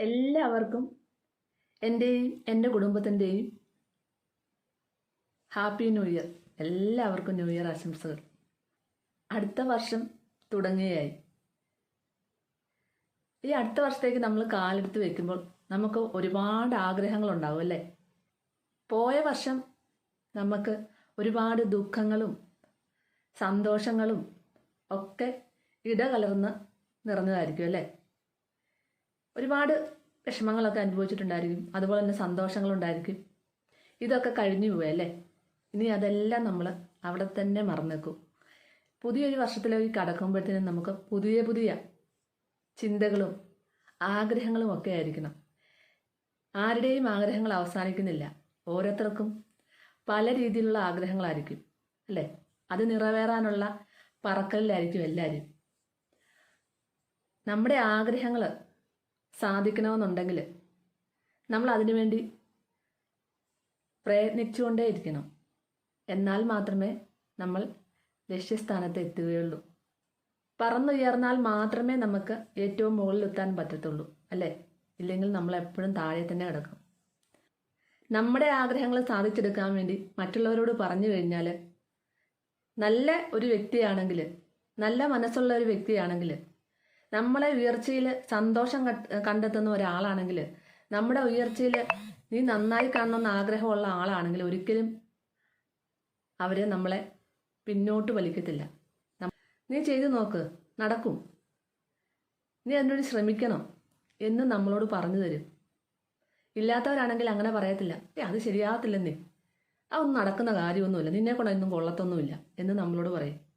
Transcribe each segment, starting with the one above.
എല്ലാവർക്കും എന്റെയും എന്റെ കുടുംബത്തിന്റെയും ഹാപ്പി ന്യൂ ഇയർ. എല്ലാവർക്കും ന്യൂ ഇയർ ആശംസകൾ. അടുത്ത വർഷം തുടങ്ങുകയായി. ഈ അടുത്ത വർഷത്തേക്ക് നമ്മൾ കാലെടുത്ത് വെക്കുമ്പോൾ നമുക്ക് ഒരുപാട് ആഗ്രഹങ്ങളുണ്ടാവും അല്ലേ? പോയ വർഷം നമുക്ക് ഒരുപാട് ദുഃഖങ്ങളും സന്തോഷങ്ങളും ഒക്കെ ഇടകലർന്ന് നിറഞ്ഞതായിരിക്കും അല്ലേ? ഒരുപാട് വിഷമങ്ങളൊക്കെ അനുഭവിച്ചിട്ടുണ്ടായിരിക്കും. അതുപോലെ തന്നെ സന്തോഷങ്ങളുണ്ടായിരിക്കും. ഇതൊക്കെ കഴിഞ്ഞു പോയല്ലേ ഇനി അതെല്ലാം നമ്മൾ അവിടെ തന്നെ മറന്നേക്കും. പുതിയൊരു വർഷത്തിലേക്ക് കടക്കുമ്പോഴത്തേനും നമുക്ക് പുതിയ പുതിയ ചിന്തകളും ആഗ്രഹങ്ങളും ഒക്കെ ആയിരിക്കണം. ആരുടെയും ആഗ്രഹങ്ങൾ അവസാനിക്കുന്നില്ല. ഓരോരുത്തർക്കും പല രീതിയിലുള്ള ആഗ്രഹങ്ങളായിരിക്കും അല്ലേ? അത് നിറവേറാനുള്ള പറക്കലിലായിരിക്കും എല്ലാവരും. നമ്മുടെ ആഗ്രഹങ്ങൾ സാധിക്കണമെന്നുണ്ടെങ്കിൽ നമ്മൾ അതിനുവേണ്ടി പ്രയത്നിച്ചുകൊണ്ടേ ഇരിക്കണം. എന്നാൽ മാത്രമേ നമ്മൾ ലക്ഷ്യസ്ഥാനത്ത് എത്തുകയുള്ളൂ. പറന്നുയർന്നാൽ മാത്രമേ നമുക്ക് ഏറ്റവും മുകളിലെത്താൻ പറ്റത്തുള്ളൂ അല്ലേ? ഇല്ലെങ്കിൽ നമ്മൾ എപ്പോഴും താഴെ തന്നെ കിടക്കും. നമ്മുടെ ആഗ്രഹങ്ങൾ സാധിച്ചെടുക്കാൻ വേണ്ടി മറ്റുള്ളവരോട് പറഞ്ഞു കഴിഞ്ഞാൽ നല്ല ഒരു വ്യക്തിയാണെങ്കിൽ നല്ല മനസ്സുള്ള ഒരു വ്യക്തിയാണെങ്കിൽ നമ്മളെ ഉയർച്ചയിൽ സന്തോഷം കണ്ടെത്തുന്ന ഒരാളാണെങ്കിൽ നമ്മുടെ ഉയർച്ചയിൽ നീ നന്നായി കാണണമെന്ന് ആഗ്രഹമുള്ള ആളാണെങ്കിൽ ഒരിക്കലും അവരെ നമ്മളെ പിന്നോട്ട് വലിക്കത്തില്ല. നീ ചെയ്തു നോക്ക് നടക്കും. നീ അതിനുവേണ്ടി ശ്രമിക്കണം എന്ന് നമ്മളോട് പറഞ്ഞു തരും. ഇല്ലാത്തവരാണെങ്കിൽ അങ്ങനെ പറയത്തില്ല. ഏ അത് ശരിയാകത്തില്ലെന്നേ. അതൊന്നും നടക്കുന്ന കാര്യമൊന്നുമില്ല. നിന്നെ കൊണ്ടൊന്നും കൊള്ളത്തൊന്നുമില്ല എന്ന് നമ്മളോട് പറയും.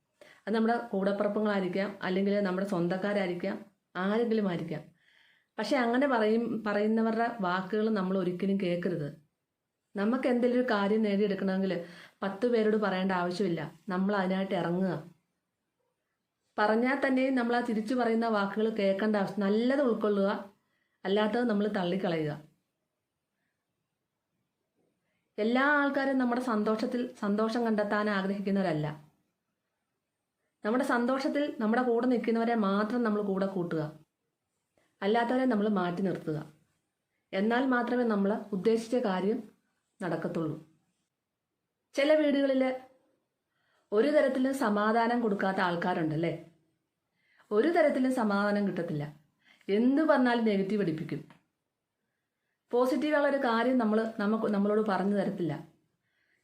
അത് നമ്മുടെ കൂടപ്പുറപ്പങ്ങളായിരിക്കാം അല്ലെങ്കിൽ നമ്മുടെ സ്വന്തക്കാരായിരിക്കാം ആരെങ്കിലും ആയിരിക്കാം പക്ഷെ അങ്ങനെ പറയും പറയുന്നവരുടെ വാക്കുകൾ നമ്മൾ ഒരിക്കലും കേൾക്കരുത്. നമുക്ക് എന്തെങ്കിലും ഒരു കാര്യം നേടിയെടുക്കണമെങ്കിൽ പത്ത് പേരോട് പറയേണ്ട ആവശ്യമില്ല. നമ്മൾ അതിനായിട്ട് ഇറങ്ങുക. പറഞ്ഞാൽ തന്നെയും നമ്മൾ ആ തിരിച്ചു പറയുന്ന വാക്കുകൾ കേൾക്കേണ്ട ആവശ്യം നല്ലത് ഉൾക്കൊള്ളുക അല്ലാത്തത് നമ്മൾ തള്ളിക്കളയുക. എല്ലാ ആൾക്കാരും നമ്മുടെ സന്തോഷത്തിൽ സന്തോഷം കണ്ടെത്താൻ ആഗ്രഹിക്കുന്നവരല്ല. നമ്മുടെ സന്തോഷത്തിൽ നമ്മുടെ കൂടെ നിൽക്കുന്നവരെ മാത്രം നമ്മൾ കൂടെ കൂട്ടുക. അല്ലാത്തവരെ നമ്മൾ മാറ്റി നിർത്തുക. എന്നാൽ മാത്രമേ നമ്മൾ ഉദ്ദേശിച്ച കാര്യം നടക്കത്തുള്ളൂ. ചില വീടുകളിൽ ഒരു തരത്തിലും സമാധാനം കൊടുക്കാത്ത ആൾക്കാരുണ്ടല്ലേ? ഒരു തരത്തിലും സമാധാനം കിട്ടത്തില്ല. എന്ത് പറഞ്ഞാലും നെഗറ്റീവ് അടിപ്പിക്കും. പോസിറ്റീവായുള്ള ഒരു കാര്യം നമ്മൾ നമുക്ക് നമ്മളോട് പറഞ്ഞു തരത്തില്ല.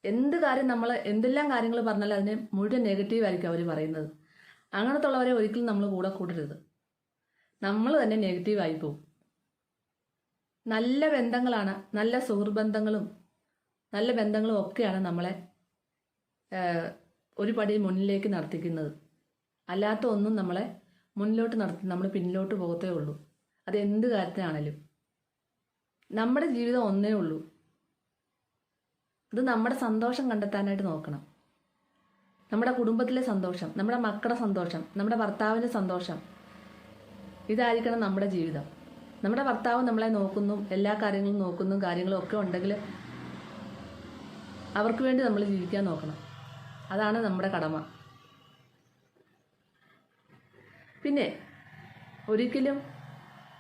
എന്ത് കാര്യം നമ്മൾ എന്തെല്ലാം കാര്യങ്ങൾ പറഞ്ഞാലും അതിനെ മുഴുവൻ നെഗറ്റീവ് ആയിരിക്കും അവർ പറയുന്നത്. അങ്ങനത്തെ ഉള്ളവരെ ഒരിക്കലും നമ്മൾ കൂടെ കൂടരുത്. നമ്മൾ തന്നെ നെഗറ്റീവ് ആയി പോകും നല്ല ബന്ധങ്ങളാണ് നല്ല സുഹൃബന്ധങ്ങളും നല്ല ബന്ധങ്ങളും ഒക്കെയാണ് നമ്മളെ ഒരു പടി മുന്നിലേക്ക് നടത്തിക്കുന്നത്. അല്ലാത്ത ഒന്നും നമ്മളെ മുന്നിലോട്ട് നടത്തി നമ്മൾ പിന്നിലോട്ട് പോകത്തേ ഉള്ളൂ. അത് എന്ത് കാര്യത്തിനാണേലും. നമ്മുടെ ജീവിതം ഒന്നേ ഉള്ളൂ. അത് നമ്മുടെ സന്തോഷം കണ്ടെത്താനായിട്ട് നോക്കണം. നമ്മുടെ കുടുംബത്തിലെ സന്തോഷം നമ്മുടെ മക്കളുടെ സന്തോഷം നമ്മുടെ ഭർത്താവിന്റെ സന്തോഷം. ഇതായിരിക്കണം നമ്മുടെ ജീവിതം. നമ്മുടെ ഭർത്താവ് നമ്മളെ നോക്കുന്നു എല്ലാ കാര്യങ്ങളും നോക്കുന്നു കാര്യങ്ങളും ഒക്കെ ഉണ്ടെങ്കിൽ അവർക്ക് വേണ്ടി നമ്മൾ ജീവിക്കാൻ നോക്കണം. അതാണ് നമ്മുടെ കടമ. പിന്നെ ഒരിക്കലും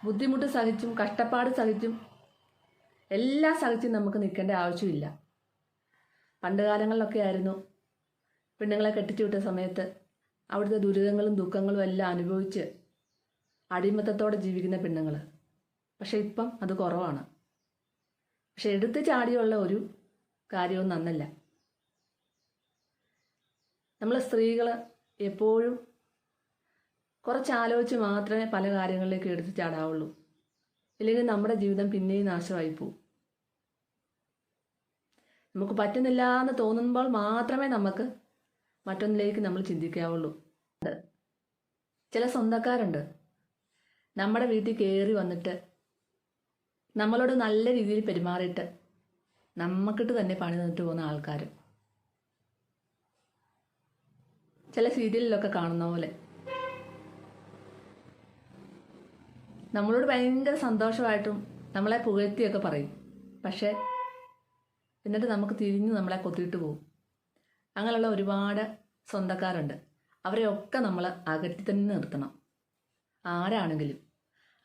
ബുദ്ധിമുട്ട് സഹിച്ചും കഷ്ടപ്പാട് സഹിച്ചും എല്ലാം സഹിച്ചും നമുക്ക് നിൽക്കേണ്ട ആവശ്യമില്ല. പണ്ട് കാലങ്ങളിലൊക്കെ ആയിരുന്നു പെണ്ണുങ്ങളെ കെട്ടിച്ചു വിട്ട സമയത്ത് അവിടുത്തെ ദുരിതങ്ങളും ദുഃഖങ്ങളും എല്ലാം അനുഭവിച്ച് അടിമത്തത്തോടെ ജീവിക്കുന്ന പെണ്ണുങ്ങൾ പക്ഷെ ഇപ്പം അത് കുറവാണ്. പക്ഷെ എടുത്ത് ചാടിയുള്ള ഒരു കാര്യവും നന്നല്ല. നമ്മൾ സ്ത്രീകൾ എപ്പോഴും കുറച്ച് ആലോചിച്ച് മാത്രമേ പല കാര്യങ്ങളിലേക്ക് എടുത്ത് ചാടാവുള്ളൂ. ഇല്ലെങ്കിൽ നമ്മുടെ ജീവിതം പിന്നെയും നാശമായി പോവും നമുക്ക് പറ്റുന്നില്ല എന്ന് തോന്നുമ്പോൾ മാത്രമേ നമുക്ക് മറ്റൊന്നിലേക്ക് നമ്മൾ ചിന്തിക്കാവുള്ളൂ. ചില സ്വന്തക്കാരുണ്ട്. നമ്മുടെ വീട്ടിൽ കയറി വന്നിട്ട് നമ്മളോട് നല്ല രീതിയിൽ പെരുമാറിയിട്ട് നമുക്കിട്ട് തന്നെ പണി നിന്നിട്ട് പോകുന്ന ആൾക്കാർ ചില സീരിയലിലൊക്കെ കാണുന്ന പോലെ. നമ്മളോട് ഭയങ്കര സന്തോഷമായിട്ടും നമ്മളെ പുകഴ്ത്തിയൊക്കെ പറയും. പക്ഷേ എന്നിട്ട് നമുക്ക് തിരിഞ്ഞ് നമ്മളെ കൊത്തിയിട്ട് പോകും. അങ്ങനെയുള്ള ഒരുപാട് സ്വന്തക്കാരുണ്ട്. അവരെയൊക്കെ നമ്മൾ അകറ്റി തന്നെ നിർത്തണം. ആരാണെങ്കിലും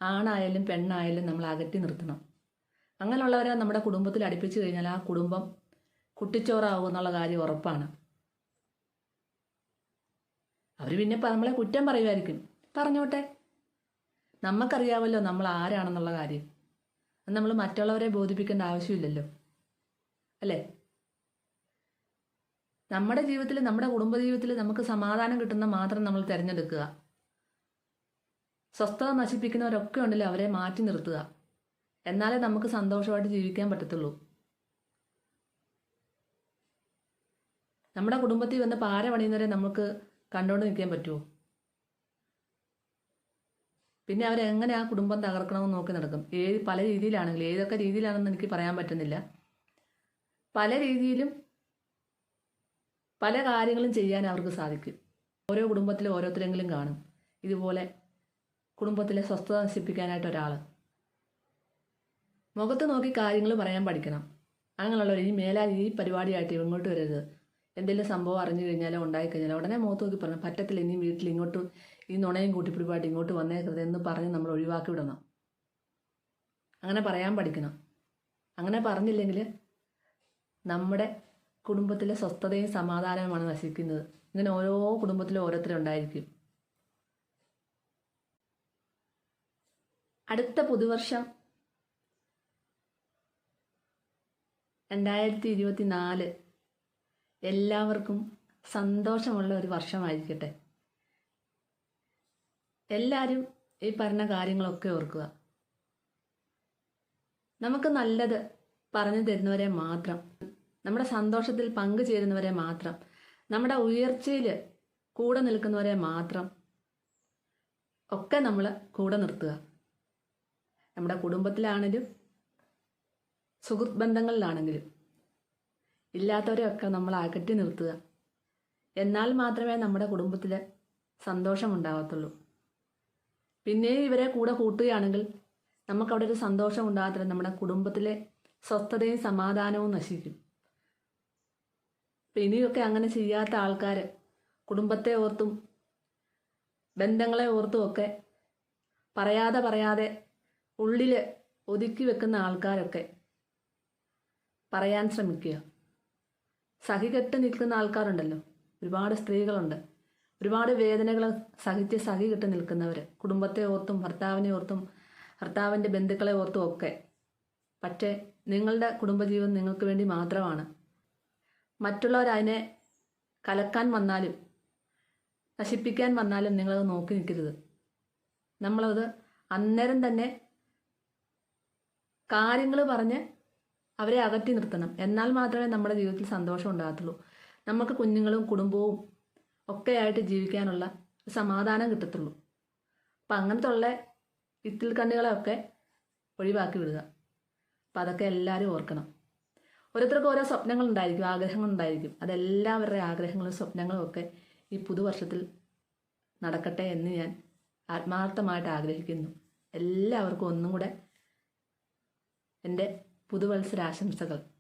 ആണായാലും പെണ്ണായാലും നമ്മൾ അകറ്റി നിർത്തണം. അങ്ങനെയുള്ളവരെ നമ്മുടെ കുടുംബത്തിൽ അടുപ്പിച്ചു കഴിഞ്ഞാൽ ആ കുടുംബം കുട്ടിച്ചോറാവും എന്നുള്ള കാര്യം ഉറപ്പാണ്. അവർ പിന്നെ നമ്മളെ കുറ്റം പറയുമായിരിക്കും. പറഞ്ഞോട്ടെ. നമുക്കറിയാമല്ലോ നമ്മൾ ആരാണെന്നുള്ള കാര്യം. നമ്മൾ മറ്റുള്ളവരെ ബോധിപ്പിക്കേണ്ട ആവശ്യമില്ലല്ലോ. അല്ലേ? നമ്മുടെ ജീവിതത്തിൽ നമ്മുടെ കുടുംബ ജീവിതത്തിൽ നമുക്ക് സമാധാനം കിട്ടുന്ന മാത്രം നമ്മൾ തിരഞ്ഞെടുക്കുക. സ്വസ്ഥത നശിപ്പിക്കുന്നവരൊക്കെ ഉണ്ടല്ലോ അവരെ മാറ്റി നിർത്തുക. എന്നാലേ നമുക്ക് സന്തോഷമായിട്ട് ജീവിക്കാൻ പറ്റത്തുള്ളൂ. നമ്മുടെ കുടുംബത്തിൽ വന്ന് പാര പണിയുന്നവരെ നമുക്ക് കണ്ടുകൊണ്ട് നിൽക്കാൻ പറ്റുമോ? പിന്നെ അവരെങ്ങനെ ആ കുടുംബം തകർക്കണമെന്ന് നോക്കി നടക്കും. ഏത് പല രീതിയിലാണെങ്കിലും ഏതൊക്കെ രീതിയിലാണെന്ന് എനിക്ക് പറയാൻ പറ്റുന്നില്ല. പല രീതിയിലും പല കാര്യങ്ങളും ചെയ്യാൻ അവർക്ക് സാധിക്കും. ഓരോ കുടുംബത്തിലും ഓരോരുത്തരെങ്കിലും കാണും. ഇതുപോലെ കുടുംബത്തിലെ സ്വസ്ഥത നശിപ്പിക്കാനായിട്ട് ഒരാൾ മുഖത്ത് നോക്കി കാര്യങ്ങൾ പറയാൻ പഠിക്കണം. അങ്ങനെയുള്ളവർ ഈ മേലാൽ ഈ പരിപാടിയായിട്ട് ഇങ്ങോട്ട് വരരുത്. എന്തെങ്കിലും സംഭവം അറിഞ്ഞു കഴിഞ്ഞാലോ ഉണ്ടായി കഴിഞ്ഞാലോ ഉടനെ മുഖത്ത് നോക്കി പറഞ്ഞു പറ്റത്തില്ല ഇനി വീട്ടിൽ ഇങ്ങോട്ട് ഈ നുണയും കൂട്ടിപ്പിടിപ്പായിട്ട് ഇങ്ങോട്ട് വന്നേക്കരുത് എന്ന് പറഞ്ഞ് നമ്മൾ ഒഴിവാക്കി വിടണം. അങ്ങനെ പറയാൻ പഠിക്കണം. അങ്ങനെ പറഞ്ഞില്ലെങ്കിൽ നമ്മുടെ കുടുംബത്തിലെ സ്വസ്ഥതയും സമാധാനവുമാണ് നശിക്കുന്നത് ഇങ്ങനെ ഓരോ കുടുംബത്തിലും ഓരോരുത്തരും ഉണ്ടായിരിക്കും. അടുത്ത പുതുവർഷം രണ്ടായിരത്തി ഇരുപത്തി നാല് എല്ലാവർക്കും സന്തോഷമുള്ള ഒരു വർഷമായിരിക്കട്ടെ. എല്ലാവരും ഈ പറഞ്ഞ കാര്യങ്ങളൊക്കെ ഓർക്കുക. നമുക്ക് നല്ലത് പറഞ്ഞു തരുന്നവരെ മാത്രം നമ്മുടെ സന്തോഷത്തിൽ പങ്കുചേരുന്നവരെ മാത്രം നമ്മുടെ ഉയർച്ചയിൽ കൂടെ നിൽക്കുന്നവരെ മാത്രം ഒക്കെ നമ്മൾ കൂടെ നിർത്തുക. നമ്മുടെ കുടുംബത്തിലാണെങ്കിലും സുഹൃത്ത് ബന്ധങ്ങളിലാണെങ്കിലും ഇല്ലാത്തവരെയൊക്കെ നമ്മൾ അകറ്റി നിർത്തുക. എന്നാൽ മാത്രമേ നമ്മുടെ കുടുംബത്തിൽ സന്തോഷമുണ്ടാകത്തുള്ളൂ പിന്നെയും ഇവരെ കൂടെ കൂട്ടുകയാണെങ്കിൽ നമുക്കവിടെ ഒരു സന്തോഷം ഉണ്ടാകത്തില്ല നമ്മുടെ കുടുംബത്തിലെ സ്വസ്ഥതയും സമാധാനവും നശിക്കും. ഇനിയൊക്കെ അങ്ങനെ ചെയ്യാത്ത ആൾക്കാർ കുടുംബത്തെ ഓർത്തും ബന്ധങ്ങളെ ഓർത്തും ഒക്കെ പറയാതെ പറയാതെ ഉള്ളിൽ ഒതുക്കി വെക്കുന്ന ആൾക്കാരൊക്കെ പറയാൻ ശ്രമിക്കുക. സഹികെട്ട് നിൽക്കുന്ന ആൾക്കാരുണ്ടല്ലോ. ഒരുപാട് സ്ത്രീകളുണ്ട്. ഒരുപാട് വേദനകൾ സഹിച്ച് സഹി കെട്ട് നിൽക്കുന്നവർ കുടുംബത്തെ ഓർത്തും ഭർത്താവിനെ ഓർത്തും ഭർത്താവിന്റെ ബന്ധുക്കളെ ഓർത്തും ഒക്കെ പക്ഷേ നിങ്ങളുടെ കുടുംബജീവിതം നിങ്ങൾക്ക് വേണ്ടി മാത്രമാണ്. മറ്റുള്ളവർ അതിനെ കലക്കാൻ വന്നാലും നശിപ്പിക്കാൻ വന്നാലും നിങ്ങളത് നോക്കി നിൽക്കരുത്. നമ്മളത് അന്നേരം തന്നെ കാര്യങ്ങൾ പറഞ്ഞ് അവരെ അകറ്റി നിർത്തണം. എന്നാൽ മാത്രമേ നമ്മുടെ ജീവിതത്തിൽ സന്തോഷം ഉണ്ടാകത്തുള്ളൂ. നമുക്ക് കുഞ്ഞുങ്ങളും കുടുംബവും ഒക്കെ ആയിട്ട് ജീവിക്കാനുള്ള സമാധാനം കിട്ടത്തുള്ളൂ. അപ്പം അങ്ങനത്തുള്ള ഇത്തിൽ കണ്ണുകളെയൊക്കെ ഒഴിവാക്കി വിടുക. അപ്പം അതൊക്കെ എല്ലാവരും ഓർക്കണം. ഓരോരുത്തർക്കും ഓരോ സ്വപ്നങ്ങൾ ഉണ്ടായിരിക്കും ആഗ്രഹങ്ങൾ ഉണ്ടായിരിക്കും അതെല്ലാവരുടെ ആഗ്രഹങ്ങളും സ്വപ്നങ്ങളും ഒക്കെ ഈ പുതുവർഷത്തിൽ നടക്കട്ടെ എന്ന് ഞാൻ ആത്മാർത്ഥമായിട്ട് ആഗ്രഹിക്കുന്നു. എല്ലാവർക്കും ഒന്നും കൂടെ എന്റെ പുതുവത്സരാശംസകൾ.